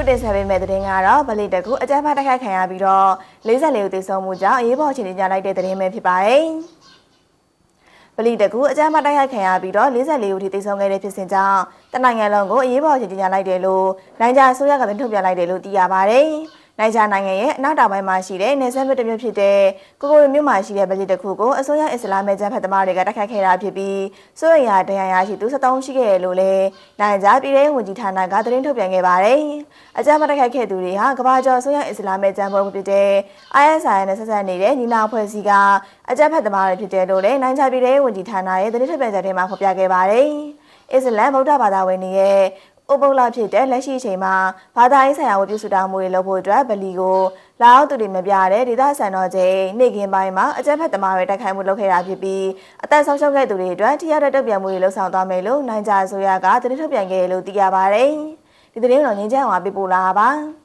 အခုတင်ဆက်ပေးမယ့်သတင်းကတော့ဗလီတကူအကြမ်းဖက်တိုက်ခိုက်ခံရပြီးတော့44ဦးသေဆုံးမှုကြောင့်အရေးပေါ်အခြေအနေကြလိုက်တဲ့သတင်းပဲဖြစ်ပါတယ်။ဗလီတကူအကြမ်းဖက်တိုက်ခိုက်ခံရပြီးတော့44ဦးထိသေဆုံးခဲ့တဲ့ဖြစ်စဉ်ကြောင့်တနိုင်ငံလုံးကိုအရေးပေါ်အခြေအနေကြလိုက်တယ်လို့နိုင်ဂျာအစိုးရကသတင်းထုတ်ပြန်လိုက်တယ်လို့သိရပါတယ်။ နိုင်ဂျာနိုင်ငံရဲ့အနောက်တောင်ပိုင်းမှာရှိတဲ့နယ်စပ်မြို့တစ်မြို့ဖြစ်တဲ့ကိုကိုရီမြို့မှာရှိတဲ့ဗလီတကူကိုအစိုးရအစ္စလာမ်မဲကျန်းဖက်သမားတွေကတိုက်ခိုက်ခဲ့တာဖြစ်ပြီးစိုးရိမ်ရဒဏ်ရာရရှိသူ73ရှိခဲ့တယ်လို့လည်းနိုင်ဂျာပြည်ထောင်ဝန်ကြီးဌာနကသတင်းထုတ်ပြန်ခဲ့ပါတယ်။အကြမ်းဖက်တိုက်ခိုက်ခဲ့သူတွေဟာကမ္ဘာကျော်အစိုးရအစ္စလာမ်မဲကျန်းပွဲဖြစ်တဲ့ ISI နဲ့ဆက်ဆက်နေတဲ့ညီနာဖွဲ့စည်းကအကြမ်းဖက်သမားတွေဖြစ်တယ်လို့လည်းနိုင်ဂျာပြည်ထောင်ဝန်ကြီးဌာနရဲ့သတင်းထုတ်ပြန်ချက်ထဲမှာဖော်ပြခဲ့ပါတယ်။အစ္စလမ်ဗုဒ္ဓဘာသာဝင်တွေရဲ့ ဥပုပ်လဖြစ်တဲ့လက်ရှိအချိန်မှာဘာသာရေးဆိုင်ရာဝတ်ပြုစုတောင်းမှုတွေလုပ်ဖို့အတွက်ဗလီကိုလာအောင်သူတွေမပြတဲ့ဒေသဆန်တော်ချိန်နေ့ကင်းပိုင်းမှာအကြမ်းဖက်သမားတွေတိုက်ခိုက်မှုလုပ်ခဲ့တာဖြစ်ပြီးအသက်ဆုံးရှုံးခဲ့သူတွေအတွက်ထိရောက်တဲ့တုံ့ပြန်မှုတွေလှုံ့ဆော်သွားမယ်လို့နိုင်ဂျာဆိုရကသတင်းထုတ်ပြန်ခဲ့တယ်လို့သိရပါတယ်။ဒီသတင်းကိုတော့ငင်းချမ်းအောင်ပေးပို့လာပါ။